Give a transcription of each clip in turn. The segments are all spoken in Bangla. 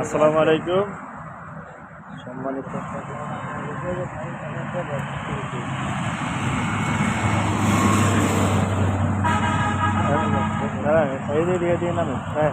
আসসালামু আলাইকুম। সম্মানিত দাঁড়ান, এই যে দিয়ে দিয়ে নামে হ্যাঁ।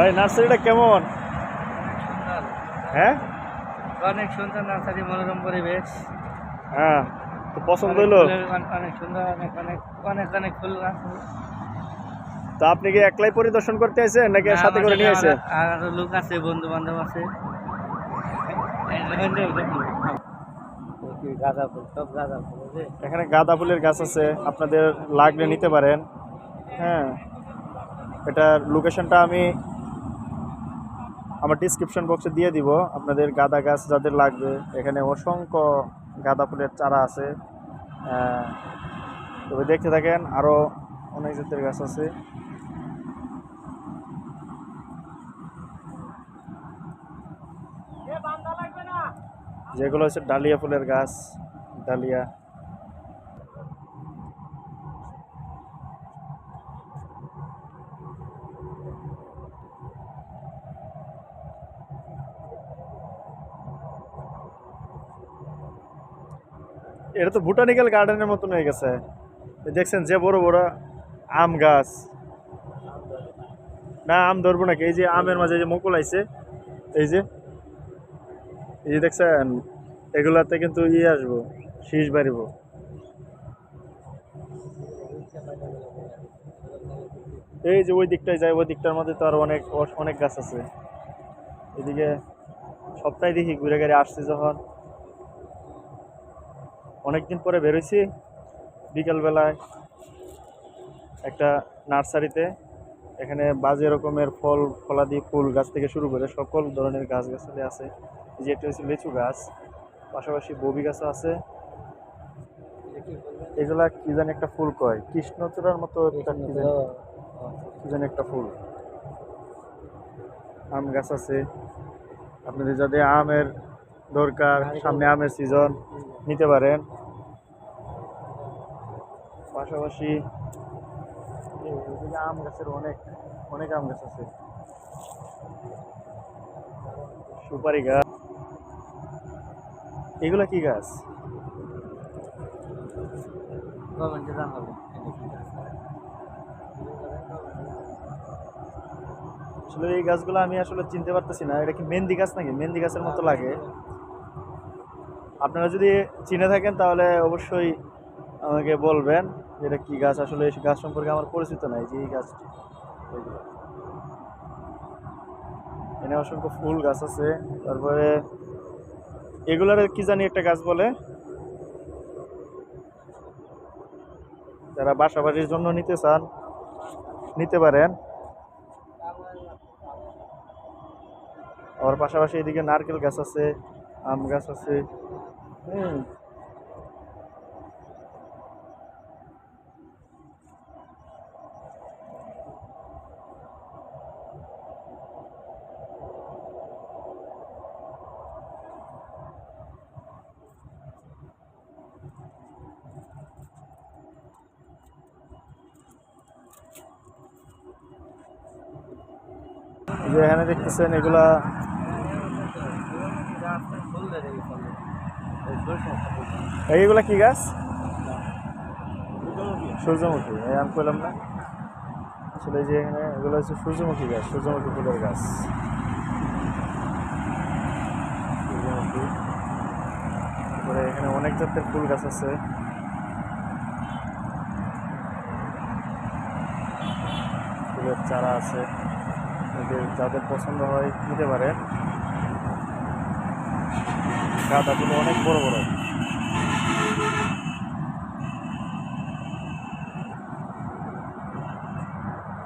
ভাই নার্সারিটা কেমন? হ্যাঁ? অনেক সুন্দর নার্সারি মনোরম পরিবেশ। হ্যাঁ তো পছন্দ হইল অনেক সুন্দর অনেক অনেক অনেক অনেক ফুল তো আপনি কি একলাই পরিদর্শন করতে আইছেন নাকি সাথে করে নিয়ে আসেন আর লোক আছে বন্ধু বান্ধব আছে গাঁদা ফুল সব গাঁদা ফুল এখানে গাঁদা ফুলের গাছ আছে আপনাদের লাগলে নিতে পারেন। হ্যাঁ এটার লোকেশনটা আমি আমার ডিসক্রিপশন বক্সে দিয়ে দিব। আপনাদের গাঁদা গাছ যাদের লাগবে, এখানে অসংখ্য গাঁদা ফুলের চারা আছে। তবে দেখতে থাকেন আরও অনেক জাতের গাছ আছে। যেগুলো হচ্ছে ডালিয়া ফুলের গাছ, ডালিয়া। এটা তো বোটানিক্যাল গার্ডেনের মতন হয়ে গেছে। দেখছেন যে বড় বড় আম গাছ। না, আম ধরবো নাকি? এই যে আমের মাঝে যে মুকুল আইছে, এই যে এই যে দেখছেন, এগুলাতে কিন্তু ইয়ে আসব, শীষ বাড়িব। এই যে ওই দিকটায় যায়, ওই দিকটার মধ্যে তো আর অনেক অনেক গাছ আছে। এদিকে সপ্তাহে দেখি ঘুরে ঘুরে আসছি যখন। অনেকদিন পরে বেরোইছি বিকালবেলায় একটা নার্সারিতে। এখানে বাজে রকমের ফল, ফলাদি, ফুল গাছ থেকে শুরু করে সকল ধরনের গাছ গাছালি আছে। যে এটা হচ্ছে লিচু গাছ, পাশাপাশি ববি গাছও আছে। এগুলা কি জানি একটা ফুল কয়? কৃষ্ণচূড়ার মতো একটা কি জানি কি জানি একটা ফুল। আম গাছ আছে। আপনাদের যাদের আমের দরকার সামনে আমের সিজন নিতে পারেন। পাশাপাশি আম গাছের অনেক অনেক আম গাছ আছে। সুপারি গাছ। এগুলো কি গাছ? গভর্নমেন্টে জানাব আসলে এই গাছগুলো আমি আসলে চিনতে পারতেছি না। এটা কি মেহেন্দি গাছ নাকি? মেহেন্দি গাছের মতো লাগে। আপনারা যদি চিনে থাকেন, তাহলে অবশ্যই আমাকে বলবেন এটা কি গাছ। আসলে এই গাছ সম্পর্কে আমার পরিচিত নাই যে এই গাছটি। এখানে অসংখ্য ফুল গাছ আছে। তারপরে এগুলার কি জানি একটা গাছ বলে। যারা বাসা বাড়ির জন্য নিতে চান, নিতে পারেন। আর পাশাপাশি এদিকে নারকেল গাছ আছে। আম গাছ আছে। হুম। এই যে এখানে দেখতেছেন এগুলা ফুল দেয় এই ফলে এই ফুল সমস্যা এইগুলা কি গাছ? সূর্যমুখী। এই আমি পেলাম না। আসলে এই যে এখানে এগুলো হচ্ছে সূর্যমুখী গাছ সূর্যমুখী ফুলের গাছ। সূর্যমুখী। তারপরে এখানে অনেক জাতের ফুল গাছ আছে। ফুলের চারা আছে। যাদের পছন্দ হয় নিতে পারেন। গাঁদাগুলো অনেক বড় বড়।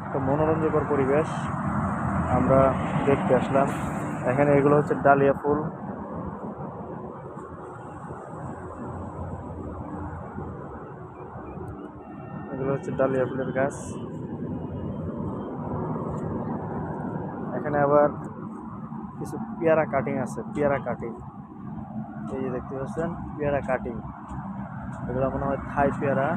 একটা মনোরঞ্জকর পরিবেশ, আমরা দেখতে আসলাম। এখানে এগুলো হচ্ছে ডালিয়া ফুল। এগুলো হচ্ছে ডালিয়া ফুলের গাছ। এখানে আবার কিছু পেয়ারা কাটিং আছে, পেয়ারা কাটিং এই যে দেখতে পাচ্ছেন পেয়ারা কাটিং এগুলো মনে হয় থাই পেয়ারা।